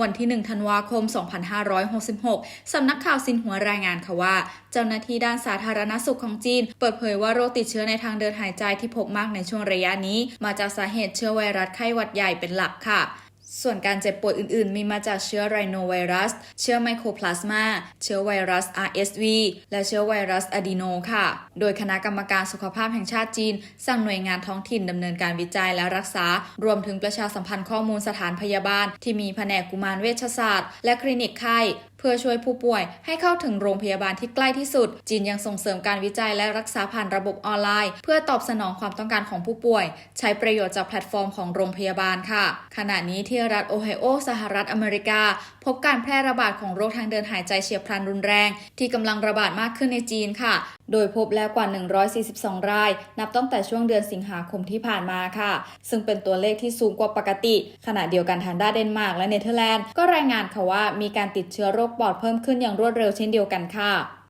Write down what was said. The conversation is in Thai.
วันที่ 1 ธันวาคม 2566 สำนักข่าวซินหัวรายงานค่ะว่า เจ้าหน้าที่ด้านสาธารณสุขของจีน เปิดเผยว่าโรคติดเชื้อในทางเดินหายใจที่พบมากในช่วงระยะนี้ มาจากสาเหตุเชื้อไวรัสไข้หวัดใหญ่เป็นหลักค่ะ ส่วนการเจ็บป่วยอื่นๆ มีมาจากเชื้อไรโนไวรัส เชื้อไมโครพลาสมา เชื้อไวรัส RSV และเชื้อไวรัสอะดีโนค่ะ โดยคณะกรรมการสุขภาพแห่งชาติจีน สั่งหน่วยงานท้องถิ่นดำเนินการวิจัยและรักษา รวมถึงประชาสัมพันธ์ข้อมูลสถานพยาบาล ที่มีแผนกกุมารเวชศาสตร์ และคลินิกไข้ พื่อช่วยผู้ป่วยให้เข้าถึงโรงพยาบาลที่ใกล้ที่สุด จีนยังส่งเสริมการวิจัยและรักษาผ่านระบบออนไลน์ เพื่อตอบสนองความต้องการของผู้ป่วย ใช้ประโยชน์จากแพลตฟอร์มของโรงพยาบาลค่ะ ขณะนี้ที่รัฐโอไฮโอ สหรัฐอเมริกา พบการแพร่ระบาดของโรคทางเดินหายใจเฉียบพลันรุนแรง ที่กำลังระบาดมากขึ้นในจีนค่ะโดยพบแล้วกว่า 142 ราย นับตั้งแต่ช่วงเดือนสิงหาคมที่ผ่านมาค่ะ ซึ่งเป็นตัวเลขที่สูงกว่าปกติ ขณะเดียวกันทางด้านเดนมาร์กและเนเธอร์แลนด์ก็รายงานค่ะว่ามีการติดเชื้อโรคปอดเพิ่มขึ้นอย่างรวดเร็วเช่นเดียวกันค่ะ